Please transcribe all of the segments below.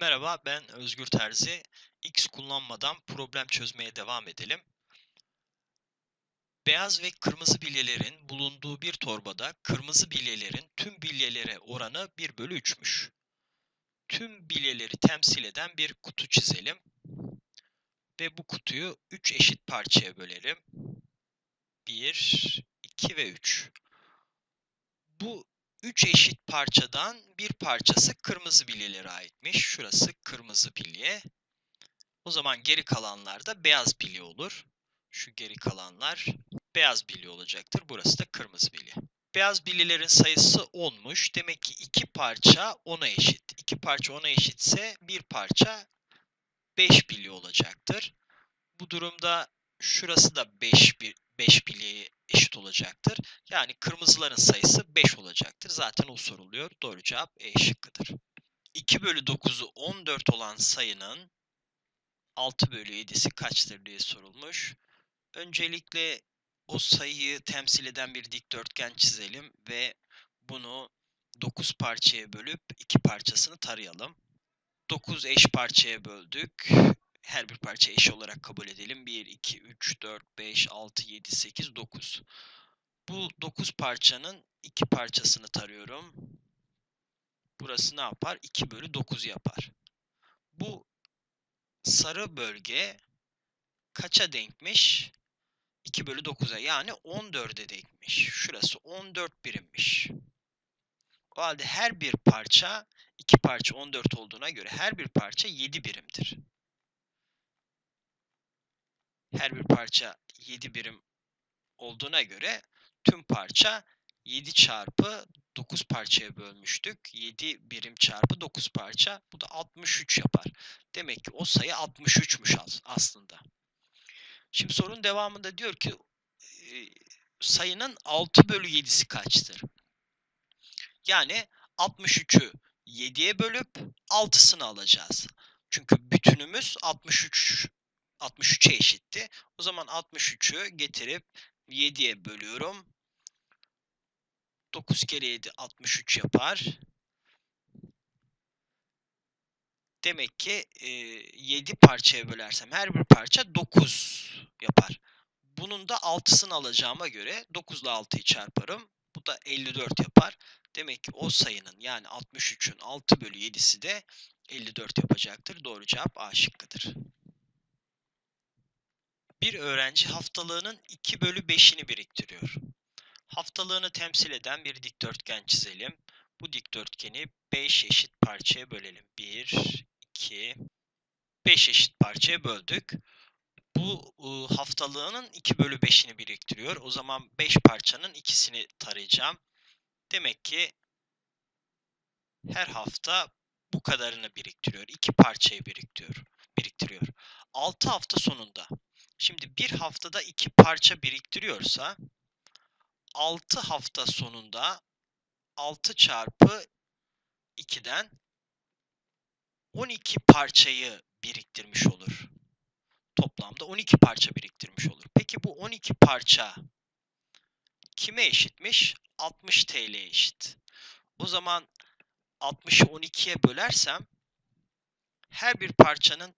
Merhaba, ben Özgür Terzi. X kullanmadan problem çözmeye devam edelim. Beyaz ve kırmızı bilyelerin bulunduğu bir torbada kırmızı bilyelerin tüm bilyelere oranı 1 bölü 3'müş. Tüm bilyeleri temsil eden bir kutu çizelim. Ve bu kutuyu 3 eşit parçaya bölelim. 1, 2 ve 3. Bu 3 eşit parçadan bir parçası kırmızı bilyelere aitmiş. Şurası kırmızı bilye. O zaman geri kalanlar da beyaz bilye olur. Şu geri kalanlar beyaz bilye olacaktır. Burası da kırmızı bilye. Beyaz bilyelerin sayısı 10'muş. Demek ki 2 parça 10'a eşit. 2 parça 10'a eşitse bir parça 5 bilye olacaktır. Bu durumda şurası da 5 bir 5 bilyeye eşit olacaktır. Yani kırmızıların sayısı 5 olacaktır. Zaten o soruluyor. Doğru cevap E şıkkıdır. 2 bölü 9'u 14 olan sayının 6 bölü 7'si kaçtır diye sorulmuş. Öncelikle o sayıyı temsil eden bir dikdörtgen çizelim ve bunu 9 parçaya bölüp 2 parçasını tarayalım. 9 eş parçaya böldük. Her bir parça eş olarak kabul edelim. 1, 2, 3, 4, 5, 6, 7, 8, 9. Bu 9 parçanın 2 parçasını tarıyorum. Burası ne yapar? 2 bölü 9 yapar. Bu sarı bölge kaça denkmiş? 2 bölü 9'a yani 14'e denkmiş. Şurası 14 birimmiş. O halde her bir parça 2 parça 14 olduğuna göre her bir parça 7 birimdir. Her bir parça 7 birim olduğuna göre tüm parça 7 çarpı 9 parçaya bölmüştük. 7 birim çarpı 9 parça. Bu da 63 yapar. Demek ki o sayı 63'müş aslında. Şimdi sorunun devamında diyor ki sayının 6 bölü 7'si kaçtır? Yani 63'ü 7'ye bölüp 6'sını alacağız. Çünkü bütünümüz 63 63'e eşitti. O zaman 63'ü getirip 7'ye bölüyorum. 9 kere 7 63 yapar. Demek ki e, 7 parçaya bölersem her bir parça 9 yapar. Bunun da 6'sını alacağıma göre 9 ile 6'yı çarparım. Bu da 54 yapar. Demek ki o sayının yani 63'ün 6 bölü 7'si de 54 yapacaktır. Doğru cevap A şıkkıdır. Bir öğrenci haftalığının 2 bölü 5'ini biriktiriyor. Haftalığını temsil eden bir dikdörtgen çizelim. Bu dikdörtgeni 5 eşit parçaya bölelim. 1, 2, 5 eşit parçaya böldük. Bu ıı, haftalığının 2 bölü 5'ini biriktiriyor. O zaman 5 parçanın ikisini tarayacağım. Demek ki her hafta bu kadarını biriktiriyor. 2 parçayı biriktiriyor. biriktiriyor. 6 hafta sonunda. Şimdi bir haftada 2 parça biriktiriyorsa 6 hafta sonunda 6 çarpı 2'den 12 parçayı biriktirmiş olur. Toplamda 12 parça biriktirmiş olur. Peki bu 12 parça kime eşitmiş? 60 TL eşit. O zaman 60'ı 12'ye bölersem her bir parçanın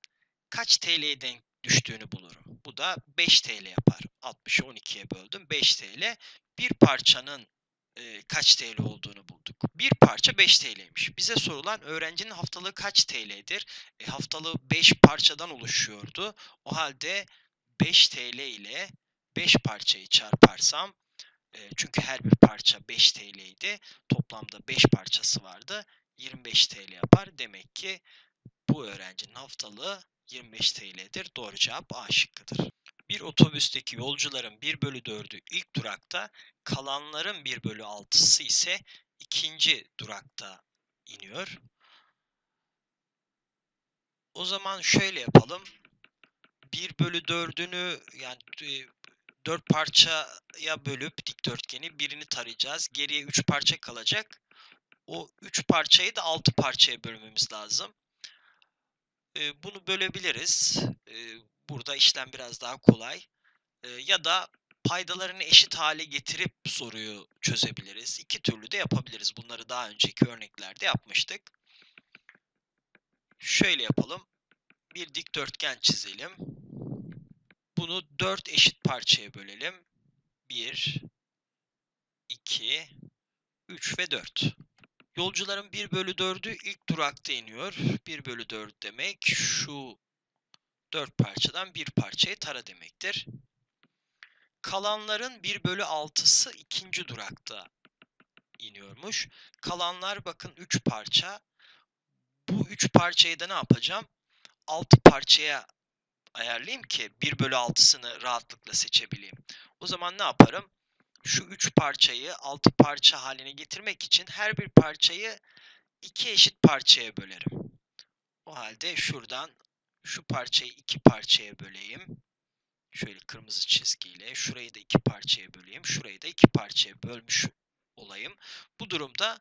kaç TL'ye denk düştüğünü bulurum. Bu da 5 TL yapar. 60'ı 12'ye böldüm. 5 TL. Bir parçanın e, kaç TL olduğunu bulduk. Bir parça 5 TL'ymiş. Bize sorulan öğrencinin haftalığı kaç TL'dir? E, haftalığı 5 parçadan oluşuyordu. O halde 5 TL ile 5 parçayı çarparsam e, çünkü her bir parça 5 TL. Toplamda 5 parçası vardı. 25 TL yapar. Demek ki bu öğrencinin haftalığı 25 TL'dir. Doğru cevap A şıkkıdır. Bir otobüsteki yolcuların 1 bölü 4'ü ilk durakta, kalanların 1 bölü 6'sı ise ikinci durakta iniyor. O zaman şöyle yapalım. 1 bölü 4'ünü yani 4 e, parçaya bölüp dikdörtgeni birini tarayacağız. Geriye 3 parça kalacak. O 3 parçayı da 6 parçaya bölmemiz lazım. E, bunu bölebiliriz. E, burada işlem biraz daha kolay. E, ya da paydalarını eşit hale getirip soruyu çözebiliriz. İki türlü de yapabiliriz. Bunları daha önceki örneklerde yapmıştık. Şöyle yapalım. Bir dikdörtgen çizelim. Bunu 4 eşit parçaya bölelim. 1, 2, 3 ve 4. Yolcuların 1 bölü 4'ü ilk durakta iniyor. 1 bölü 4 demek şu 4 parçadan bir parçayı tara demektir. Kalanların 1 bölü 6'sı ikinci durakta iniyormuş. Kalanlar bakın 3 parça. Bu 3 parçayı da ne yapacağım? 6 parçaya ayarlayayım ki 1 bölü 6'sını rahatlıkla seçebileyim. O zaman ne yaparım? Şu 3 parçayı 6 parça haline getirmek için her bir parçayı 2 eşit parçaya bölerim. O halde şuradan şu parçayı 2 parçaya böleyim. Şöyle kırmızı çizgiyle şurayı da 2 parçaya böleyim. Şurayı da 2 parçaya bölmüş olayım. Bu durumda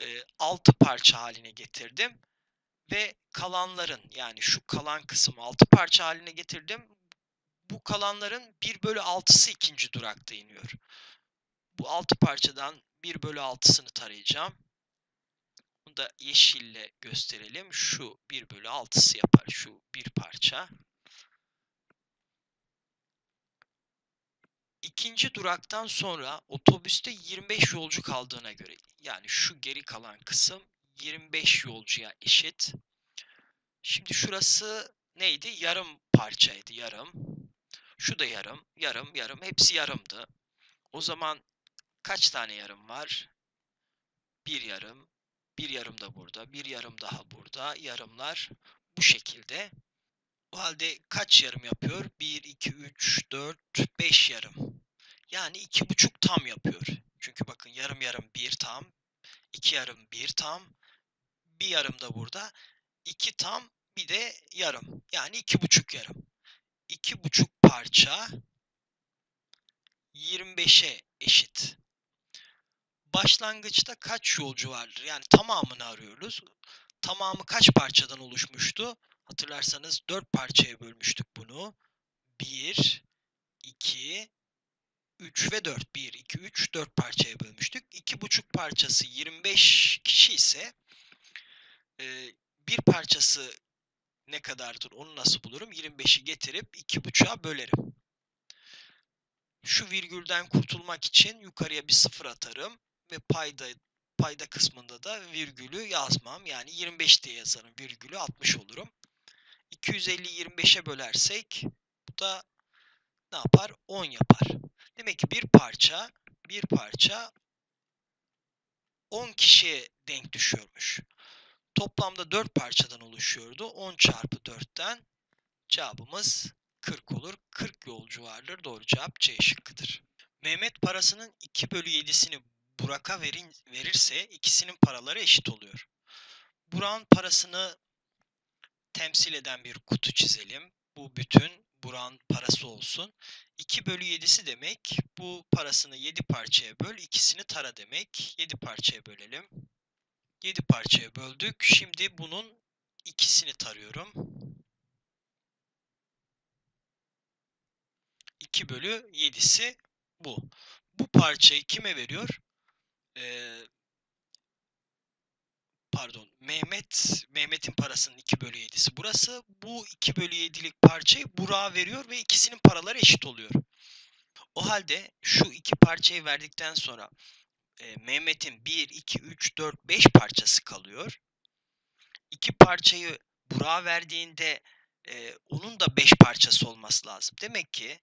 e, 6 parça haline getirdim ve kalanların yani şu kalan kısmı 6 parça haline getirdim. Bu kalanların 1 bölü 6'sı ikinci durakta iniyor. Bu 6 parçadan 1 bölü 6'sını tarayacağım. Bunu da yeşille gösterelim. Şu 1 bölü 6'sı yapar. Şu bir parça. İkinci duraktan sonra otobüste 25 yolcu kaldığına göre yani şu geri kalan kısım 25 yolcuya eşit. Şimdi şurası neydi? Yarım parçaydı. Yarım. Şu da yarım. Yarım. Yarım. Hepsi yarımdı. O zaman kaç tane yarım var? Bir yarım. Bir yarım da burada. Bir yarım daha burada. Yarımlar bu şekilde. O halde kaç yarım yapıyor? 1, 2, 3, 4, 5 yarım. Yani iki buçuk tam yapıyor. Çünkü bakın yarım yarım bir tam, iki yarım bir tam, bir yarım da burada. iki tam bir de yarım. Yani iki buçuk yarım. İki buçuk parça 25'e eşit. Başlangıçta kaç yolcu vardır? Yani tamamını arıyoruz. Tamamı kaç parçadan oluşmuştu? Hatırlarsanız 4 parçaya bölmüştük bunu. 1, 2, 3 ve 4. 1, 2, 3, 4 parçaya bölmüştük. 2,5 parçası 25 kişi ise bir parçası ne kadardır onu nasıl bulurum? 25'i getirip 2,5'a bölerim. Şu virgülden kurtulmak için yukarıya bir sıfır atarım ve payda payda kısmında da virgülü yazmam. Yani 25 diye yazarım. Virgülü 60 olurum. 250 25'e bölersek bu da ne yapar? 10 yapar. Demek ki bir parça bir parça 10 kişiye denk düşüyormuş. Toplamda 4 parçadan oluşuyordu. 10 çarpı 4'ten cevabımız 40 olur. 40 yolcu vardır. Doğru cevap C şıkkıdır. Mehmet parasının 2 bölü 7'sini Burak'a verin, verirse ikisinin paraları eşit oluyor. Burak'ın parasını temsil eden bir kutu çizelim. Bu bütün Burak'ın parası olsun. 2 bölü 7'si demek. Bu parasını 7 parçaya böl. ikisini tara demek. 7 parçaya bölelim. 7 parçaya böldük. Şimdi bunun ikisini tarıyorum. 2 bölü 7'si bu. Bu parçayı kime veriyor? Ee, pardon Mehmet Mehmet'in parasının 2 bölü 7'si burası. Bu 2 bölü 7'lik parçayı Burak'a veriyor ve ikisinin paraları eşit oluyor. O halde şu iki parçayı verdikten sonra e, Mehmet'in 1, 2, 3, 4, 5 parçası kalıyor. İki parçayı Burak'a verdiğinde e, onun da 5 parçası olması lazım. Demek ki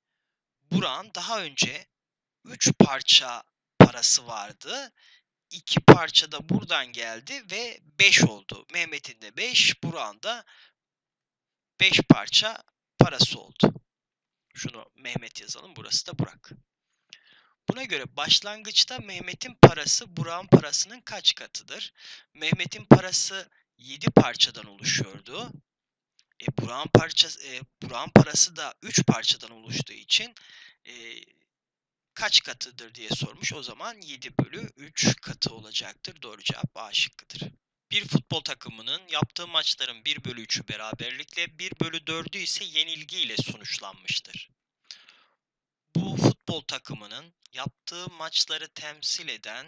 Burak'ın daha önce 3 parça parası vardı iki parça da buradan geldi ve 5 oldu. Mehmet'in de 5, Burak'ın da 5 parça parası oldu. Şunu Mehmet yazalım, burası da Burak. Buna göre başlangıçta Mehmet'in parası Burak'ın parasının kaç katıdır? Mehmet'in parası 7 parçadan oluşuyordu. E, Burak'ın parçası, e, Burak'ın parası da 3 parçadan oluştuğu için e, kaç katıdır diye sormuş. O zaman 7 bölü 3 katı olacaktır. Doğru cevap A şıkkıdır. Bir futbol takımının yaptığı maçların 1 bölü 3'ü beraberlikle 1 bölü 4'ü ise yenilgiyle sonuçlanmıştır. Bu futbol takımının yaptığı maçları temsil eden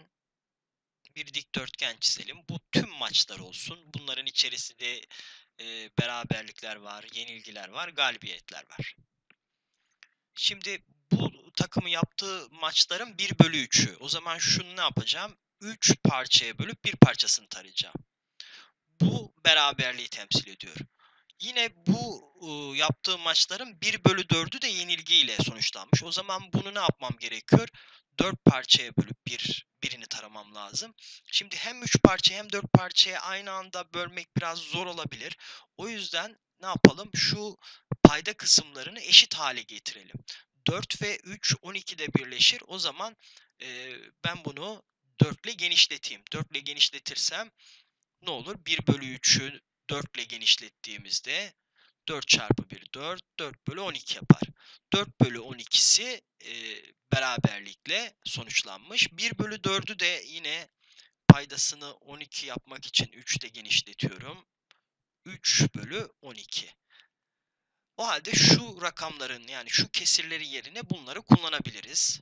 bir dikdörtgen çizelim. Bu tüm maçlar olsun. Bunların içerisinde e, beraberlikler var, yenilgiler var, galibiyetler var. Şimdi bu takımı yaptığı maçların 1 bölü 3'ü. O zaman şunu ne yapacağım? 3 parçaya bölüp bir parçasını tarayacağım. Bu beraberliği temsil ediyor. Yine bu ıı, yaptığı maçların 1 bölü 4'ü de yenilgiyle sonuçlanmış. O zaman bunu ne yapmam gerekiyor? 4 parçaya bölüp bir, birini taramam lazım. Şimdi hem 3 parça hem 4 parçaya aynı anda bölmek biraz zor olabilir. O yüzden ne yapalım? Şu payda kısımlarını eşit hale getirelim. 4 ve 3 12'de birleşir. O zaman e, ben bunu 4 ile genişleteyim. 4 ile genişletirsem ne olur? 1 bölü 3'ü 4 ile genişlettiğimizde 4 çarpı 1 4, 4 bölü 12 yapar. 4 bölü 12'si e, beraberlikle sonuçlanmış. 1 bölü 4'ü de yine paydasını 12 yapmak için 3 ile genişletiyorum. 3 bölü 12. O halde şu rakamların yani şu kesirleri yerine bunları kullanabiliriz.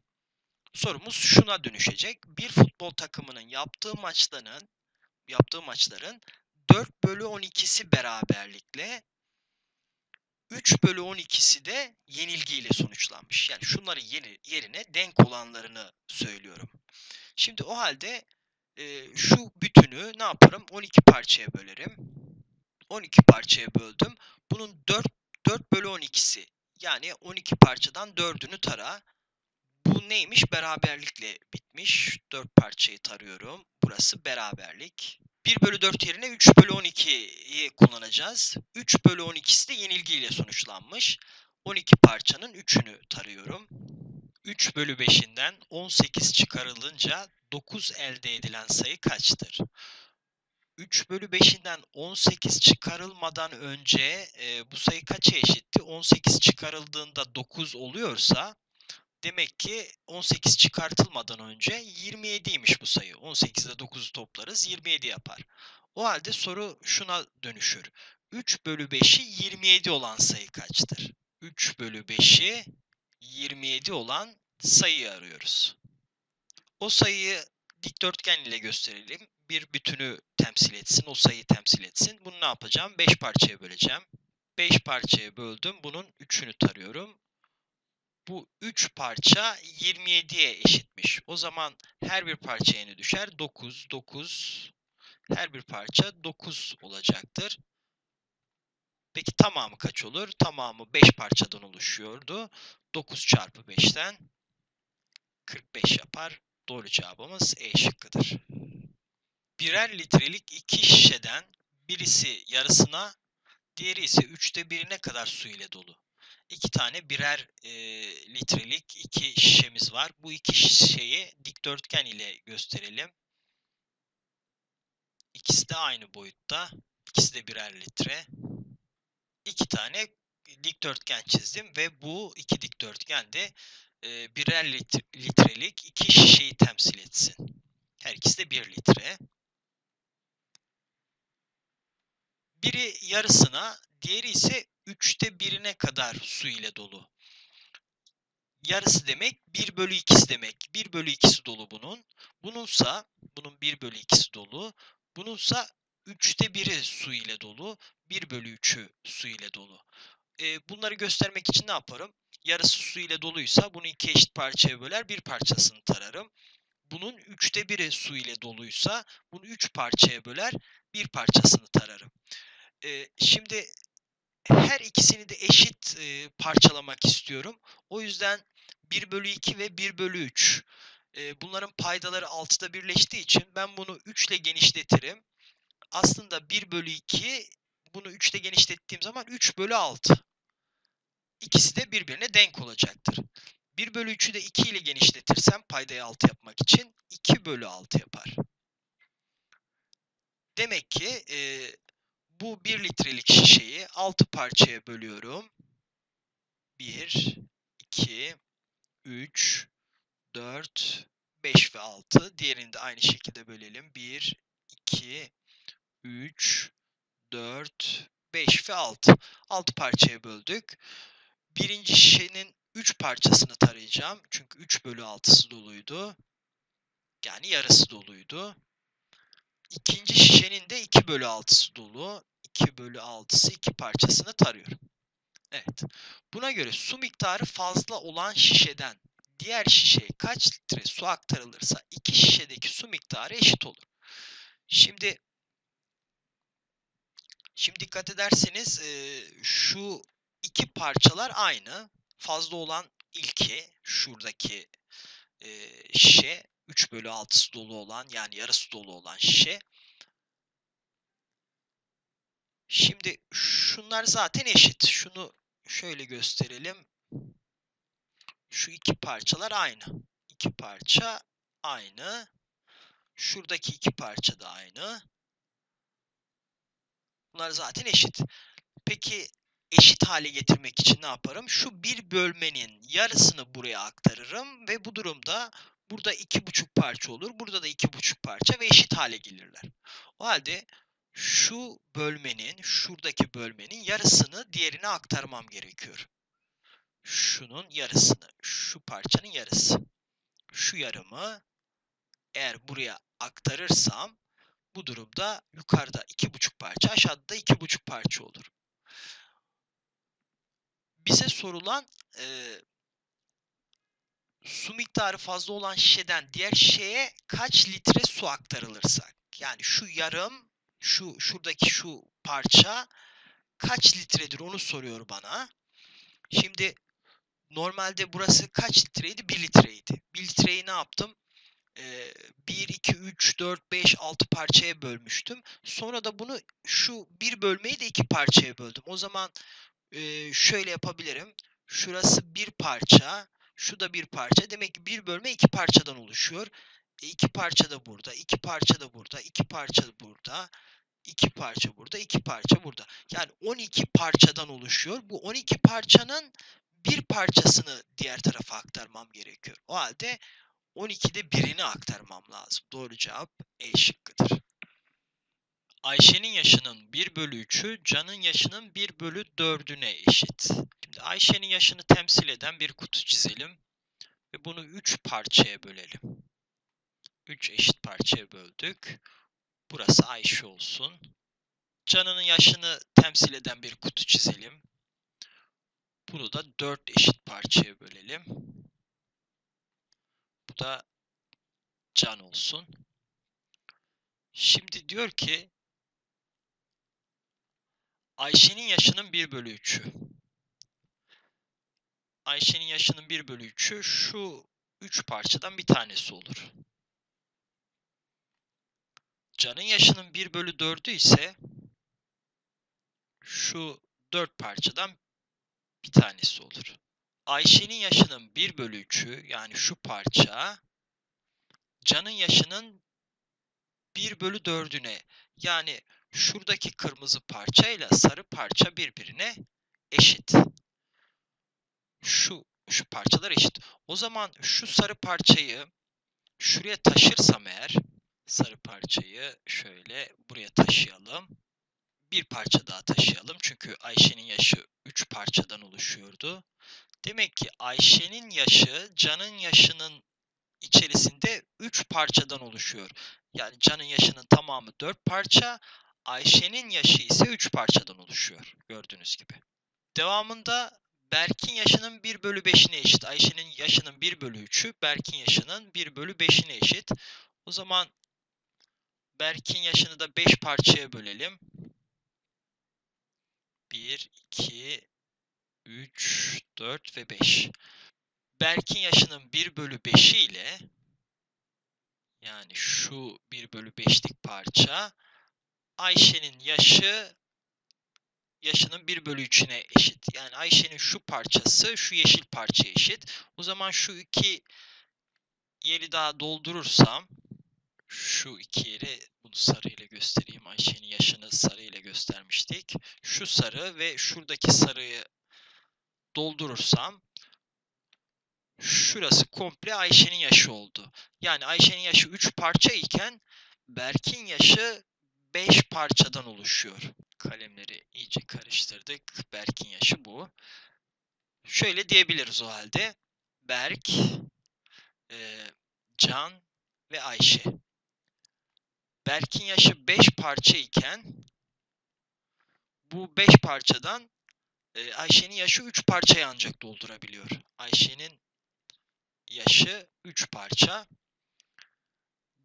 Sorumuz şuna dönüşecek. Bir futbol takımının yaptığı maçların yaptığı maçların 4 bölü 12'si beraberlikle 3 bölü 12'si de yenilgiyle sonuçlanmış. Yani şunları yeni, yerine denk olanlarını söylüyorum. Şimdi o halde e, şu bütünü ne yaparım? 12 parçaya bölerim. 12 parçaya böldüm. Bunun 4, 4 bölü 12'si yani 12 parçadan 4'ünü tara. Bu neymiş? Beraberlikle bitmiş. 4 parçayı tarıyorum. Burası beraberlik. 1 bölü 4 yerine 3 bölü 12'yi kullanacağız. 3 bölü 12'si de yenilgiyle sonuçlanmış. 12 parçanın 3'ünü tarıyorum. 3 bölü 5'inden 18 çıkarılınca 9 elde edilen sayı kaçtır? 3 bölü 5'inden 18 çıkarılmadan önce e, bu sayı kaça eşitti? 18 çıkarıldığında 9 oluyorsa Demek ki 18 çıkartılmadan önce 27'ymiş bu sayı. 18'de 9'u toplarız 27 yapar. O halde soru şuna dönüşür. 3 bölü 5'i 27 olan sayı kaçtır? 3 bölü 5'i 27 olan sayıyı arıyoruz. O sayıyı dikdörtgen ile gösterelim. Bir bütünü temsil etsin, o sayıyı temsil etsin. Bunu ne yapacağım? 5 parçaya böleceğim. 5 parçaya böldüm. Bunun 3'ünü tarıyorum bu 3 parça 27'ye eşitmiş. O zaman her bir parça ne düşer? 9, 9. Her bir parça 9 olacaktır. Peki tamamı kaç olur? Tamamı 5 parçadan oluşuyordu. 9 çarpı 5'ten 45 yapar. Doğru cevabımız E şıkkıdır. Birer litrelik iki şişeden birisi yarısına, diğeri ise üçte birine kadar su ile dolu tane birer e, litrelik iki şişemiz var. Bu iki şişeyi dikdörtgen ile gösterelim. İkisi de aynı boyutta. İkisi de birer litre. İki tane dikdörtgen çizdim ve bu iki dikdörtgen de e, birer litre, litrelik iki şişeyi temsil etsin. Her ikisi de bir litre. Biri yarısına, diğeri ise üçte birine kadar su ile dolu. Yarısı demek 1 bölü 2'si demek. 1 bölü 2'si dolu bunun. Bununsa bunun 1 bölü 2'si dolu. Bununsa 3'te 1'i su ile dolu. 1 bölü 3'ü su ile dolu. E, bunları göstermek için ne yaparım? Yarısı su ile doluysa bunu iki eşit parçaya böler bir parçasını tararım. Bunun 3'te 1'i su ile doluysa bunu 3 parçaya böler bir parçasını tararım. E, şimdi her ikisini de eşit e, parçalamak istiyorum. O yüzden 1 bölü 2 ve 1 bölü 3. E, bunların paydaları 6'da birleştiği için ben bunu 3 ile genişletirim. Aslında 1 bölü 2 bunu 3 ile genişlettiğim zaman 3 bölü 6. İkisi de birbirine denk olacaktır. 1 bölü 3'ü de 2 ile genişletirsem paydayı 6 yapmak için 2 bölü 6 yapar. Demek ki e, bu 1 litrelik şişeyi 6 parçaya bölüyorum. 1, 2, 3, 4, 5 ve 6. Diğerini de aynı şekilde bölelim. 1, 2, 3, 4, 5 ve 6. 6 parçaya böldük. Birinci şişenin 3 parçasını tarayacağım. Çünkü 3 bölü 6'sı doluydu. Yani yarısı doluydu. İkinci şişenin de 2 bölü 6'sı dolu. 2 bölü 6'sı iki parçasını tarıyorum. Evet. Buna göre su miktarı fazla olan şişeden diğer şişeye kaç litre su aktarılırsa iki şişedeki su miktarı eşit olur. Şimdi şimdi dikkat ederseniz e, şu iki parçalar aynı. Fazla olan ilki şuradaki e, şişe 3 bölü 6'sı dolu olan yani yarısı dolu olan şişe. Şimdi şunlar zaten eşit. Şunu şöyle gösterelim. Şu iki parçalar aynı. İki parça aynı. Şuradaki iki parça da aynı. Bunlar zaten eşit. Peki eşit hale getirmek için ne yaparım? Şu bir bölmenin yarısını buraya aktarırım ve bu durumda burada iki buçuk parça olur. Burada da iki buçuk parça ve eşit hale gelirler. O halde şu bölmenin, şuradaki bölmenin yarısını diğerine aktarmam gerekiyor. Şunun yarısını, şu parçanın yarısı. Şu yarımı eğer buraya aktarırsam bu durumda yukarıda iki buçuk parça, aşağıda da iki buçuk parça olur. Bize sorulan e, su miktarı fazla olan şişeden diğer şişeye kaç litre su aktarılırsa. Yani şu yarım, şu şuradaki şu parça kaç litredir onu soruyor bana. Şimdi normalde burası kaç litreydi? 1 litreydi. 1 litreyi ne yaptım? 1, 2, 3, 4, 5, 6 parçaya bölmüştüm. Sonra da bunu şu bir bölmeyi de iki parçaya böldüm. O zaman şöyle yapabilirim. Şurası bir parça, şu da bir parça. Demek ki bir bölme iki parçadan oluşuyor. E, iki parça da burada, iki parça da burada, iki parça burada, iki parça burada, iki parça burada. Yani 12 parçadan oluşuyor. Bu 12 parçanın bir parçasını diğer tarafa aktarmam gerekiyor. O halde 12'de birini aktarmam lazım. Doğru cevap E şıkkıdır. Ayşe'nin yaşının 1 bölü 3'ü Can'ın yaşının 1 bölü 4'üne eşit. Ayşe'nin yaşını temsil eden bir kutu çizelim. Ve bunu 3 parçaya bölelim. 3 eşit parçaya böldük. Burası Ayşe olsun. Can'ın yaşını temsil eden bir kutu çizelim. Bunu da 4 eşit parçaya bölelim. Bu da Can olsun. Şimdi diyor ki Ayşe'nin yaşının 1 bölü 3'ü. Ayşe'nin yaşının 1 bölü 3'ü şu 3 parçadan bir tanesi olur. Can'ın yaşının 1 bölü 4'ü ise şu 4 parçadan bir tanesi olur. Ayşe'nin yaşının 1 bölü 3'ü yani şu parça Can'ın yaşının 1 bölü 4'üne yani şuradaki kırmızı parça ile sarı parça birbirine eşit. Şu, şu parçalar eşit. O zaman şu sarı parçayı şuraya taşırsam eğer sarı parçayı şöyle buraya taşıyalım. Bir parça daha taşıyalım. Çünkü Ayşe'nin yaşı 3 parçadan oluşuyordu. Demek ki Ayşe'nin yaşı Can'ın yaşının içerisinde 3 parçadan oluşuyor. Yani Can'ın yaşının tamamı 4 parça, Ayşe'nin yaşı ise 3 parçadan oluşuyor. Gördüğünüz gibi. Devamında Berk'in yaşının 1 bölü 5'ine eşit. Ayşe'nin yaşının 1 bölü 3'ü Berk'in yaşının 1 bölü 5'ine eşit. O zaman Berk'in yaşını da 5 parçaya bölelim. 1, 2, 3, 4 ve 5. Berk'in yaşının 1 bölü 5'i ile yani şu 1 bölü 5'lik parça Ayşe'nin yaşı yaşının 1 bölü 3'üne eşit. Yani Ayşe'nin şu parçası şu yeşil parçaya eşit. O zaman şu iki yeri daha doldurursam şu iki yeri bunu sarı ile göstereyim. Ayşe'nin yaşını sarı ile göstermiştik. Şu sarı ve şuradaki sarıyı doldurursam şurası komple Ayşe'nin yaşı oldu. Yani Ayşe'nin yaşı 3 parça iken Berk'in yaşı 5 parçadan oluşuyor. Kalemleri iyice karıştırdık. Berk'in yaşı bu. Şöyle diyebiliriz o halde. Berk, e, Can ve Ayşe. Berk'in yaşı 5 parça iken bu 5 parçadan e, Ayşe'nin yaşı 3 parçayı ancak doldurabiliyor. Ayşe'nin yaşı 3 parça.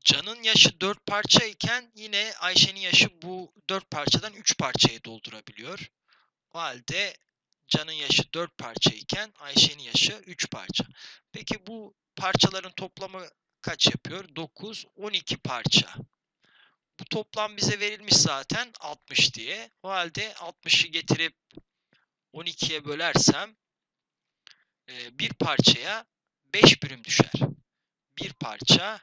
Can'ın yaşı 4 parça iken yine Ayşe'nin yaşı bu 4 parçadan 3 parçayı doldurabiliyor. O halde Can'ın yaşı 4 parça iken Ayşe'nin yaşı 3 parça. Peki bu parçaların toplamı kaç yapıyor? 9, 12 parça. Bu toplam bize verilmiş zaten 60 diye. O halde 60'ı getirip 12'ye bölersem e, bir parçaya 5 birim düşer. Bir parça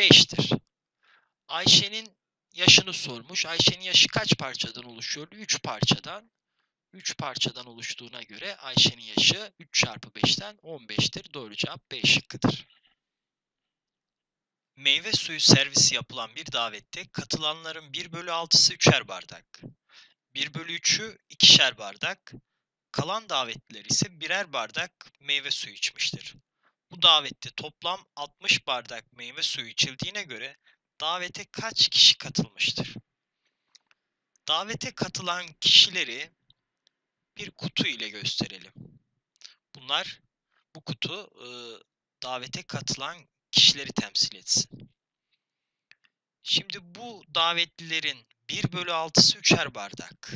5'tir. Ayşe'nin yaşını sormuş. Ayşe'nin yaşı kaç parçadan oluşuyordu? 3 parçadan. 3 parçadan oluştuğuna göre Ayşe'nin yaşı 3 çarpı 5'ten 15'tir. Doğru cevap B şıkkıdır. Meyve suyu servisi yapılan bir davette katılanların 1 bölü 6'sı 3'er bardak. 1 bölü 3'ü ikişer bardak. Kalan davetliler ise birer bardak meyve suyu içmiştir. Bu davette toplam 60 bardak meyve suyu içildiğine göre davete kaç kişi katılmıştır? Davete katılan kişileri bir kutu ile gösterelim. Bunlar bu kutu e, davete katılan kişileri temsil etsin. Şimdi bu davetlilerin 1 bölü 6'sı 3'er bardak.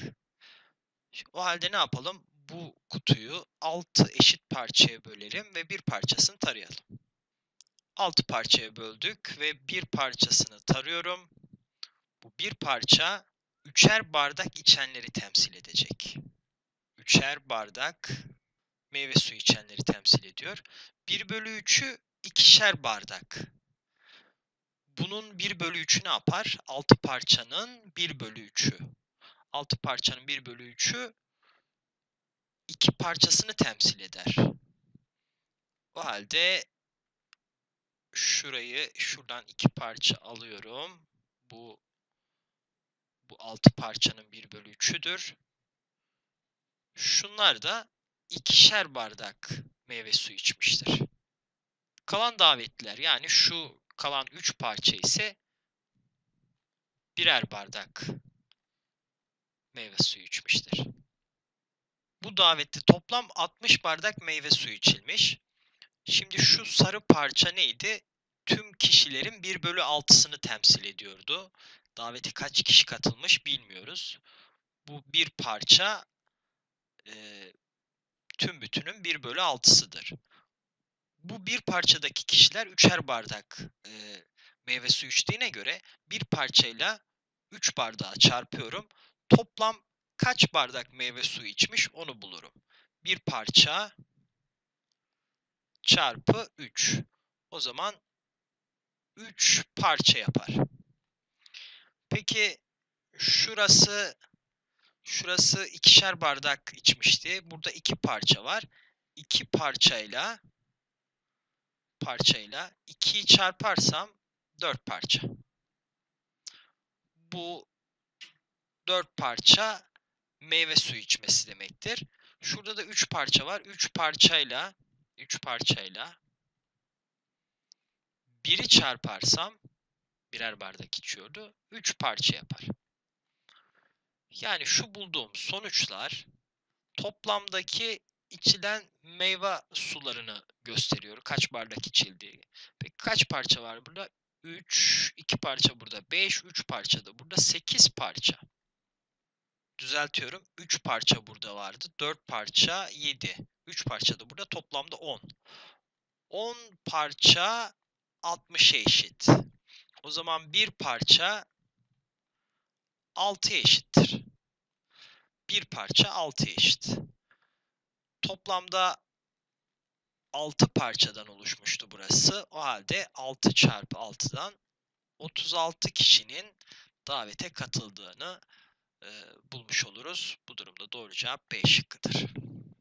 O halde ne yapalım? Bu kutuyu 6 eşit parçaya bölelim ve bir parçasını tarayalım. 6 parçaya böldük ve bir parçasını tarıyorum. Bu bir parça üçer bardak içenleri temsil edecek. Üçer bardak meyve suyu içenleri temsil ediyor. 1 bölü 3'ü ikişer bardak. Bunun 1 bölü 3'ü ne yapar? 6 parçanın 1 bölü 3'ü. 6 parçanın 1 bölü 3'ü iki parçasını temsil eder. O halde şurayı şuradan iki parça alıyorum. Bu bu altı parçanın bir bölü üçüdür. Şunlar da ikişer bardak meyve suyu içmiştir. Kalan davetliler yani şu kalan üç parça ise birer bardak meyve suyu içmiştir. Bu davette toplam 60 bardak meyve suyu içilmiş. Şimdi şu sarı parça neydi? Tüm kişilerin 1 bölü 6'sını temsil ediyordu. Davete kaç kişi katılmış bilmiyoruz. Bu bir parça e, tüm bütünün 1 bölü 6'sıdır. Bu bir parçadaki kişiler üçer bardak e, meyve suyu içtiğine göre bir parçayla 3 bardağı çarpıyorum. Toplam kaç bardak meyve suyu içmiş onu bulurum. Bir parça çarpı 3. O zaman 3 parça yapar. Peki şurası şurası ikişer bardak içmişti. Burada iki parça var. İki parçayla parçayla 2'yi çarparsam 4 parça. Bu 4 parça meyve suyu içmesi demektir. Şurada da 3 parça var. 3 parçayla 3 parçayla biri çarparsam birer bardak içiyordu. 3 parça yapar. Yani şu bulduğum sonuçlar toplamdaki içilen meyve sularını gösteriyor. Kaç bardak içildiği. Peki kaç parça var burada? 3, 2 parça burada. 5, 3 parça da burada. 8 parça. Düzeltiyorum. 3 parça burada vardı. 4 parça 7. 3 parça da burada. Toplamda 10. 10 parça 60'a eşit. O zaman bir parça 6'ya eşittir. Bir parça 6'ya eşit. Toplamda 6 parçadan oluşmuştu burası. O halde 6 çarpı 6'dan 36 kişinin davete katıldığını bulmuş oluruz. Bu durumda doğru cevap B şıkkıdır.